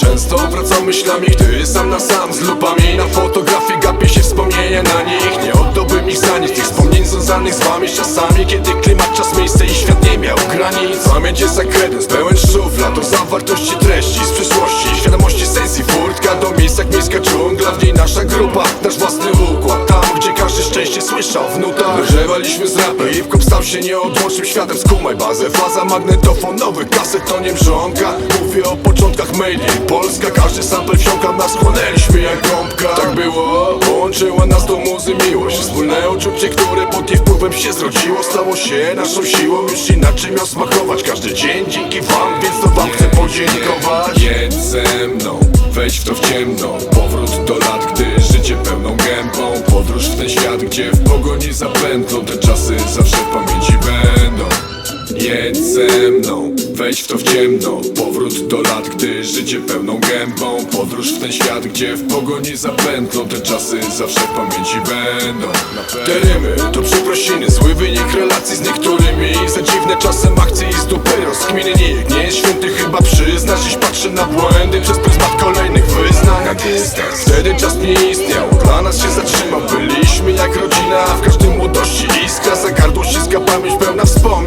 Często wracam myślami, gdy sam na sam z lupami Na fotografii gapię się wspomnienia na nich. Nie oddałbym ich za nic, tych wspomnień związanych z wami. Czasami Kiedy klimat, czas, miejsce i świat nie miał granic. Pamięć jest jak kredens, pełen szufla To zawartości treści z przyszłości. Świadomości sensji, furtka do miejsc jak miejska dżungla. W niej nasza grupa, nasz własny układ. Tam, gdzie każdy szczęście słyszał w nutach. Z rapem, stał się nieodłącznym światem Skumaj bazę, faza magnetofonowy, kaset to nie mrzonka Mówię o początkach Made in Polska Każdy sample wsiąka, nas chłonęliśmy jak gąbka. Tak było, połączyła nas do muzy miłość. Wspólne uczucie, które pod jej wpływem się zrodziło Stało się naszą siłą, już inaczej miał smakować Każdy dzień dzięki wam, więc to wam chcę podziękować. Jedź ze mną, wejdź w to w ciemno. Powrót do lat, gdy życie pełną gębą. Podróż w ten świat, gdzie w pogoni pętlą Te czasy zawsze w pamięci będą. Jedź ze mną, wejdź w to w ciemno. Powrót do lat, gdy życie pełną gębą. Podróż w ten świat, gdzie w pogoni za pętlą Te czasy zawsze w pamięci będą. Te rymy to przeprosiny, zły wynik relacji z niektórymi. Za dziwne czasem akcje i z dupy rozkminy. Nikt nie jest święty, chyba przyznasz. Dziś patrzę na błędy przez pryzmat kolejnych wyznań. Na dystans Wtedy czas nie istniał, dla nas się zatrzymał. Byliśmy jak rodzina, w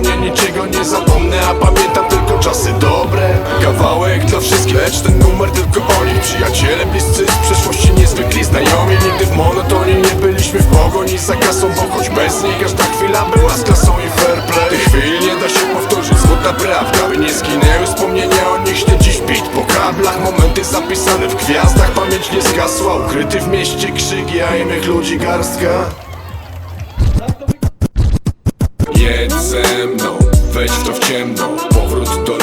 wspomnień Niczego nie zapomnę, a pamiętam tylko czasy dobre. Kawałek dla wszystkich, lecz ten numer tylko o nich. Przyjaciele bliscy z przeszłości niezwykli znajomi. Nigdy w monotonii nie byliśmy w pogoni za kasą Bo choć bez niej każda chwila była z klasą i fair play. Tych chwil nie da się powtórzyć, smutna prawda By nie zginęły wspomnienia o nich. Ślę dziś bit po kablach Momenty zapisane w gwiazdach. Pamięć nie zgasła, ukryty w mieście krzyki A innych ludzi garstka ze mną, wejdź w to w ciemno Powrót do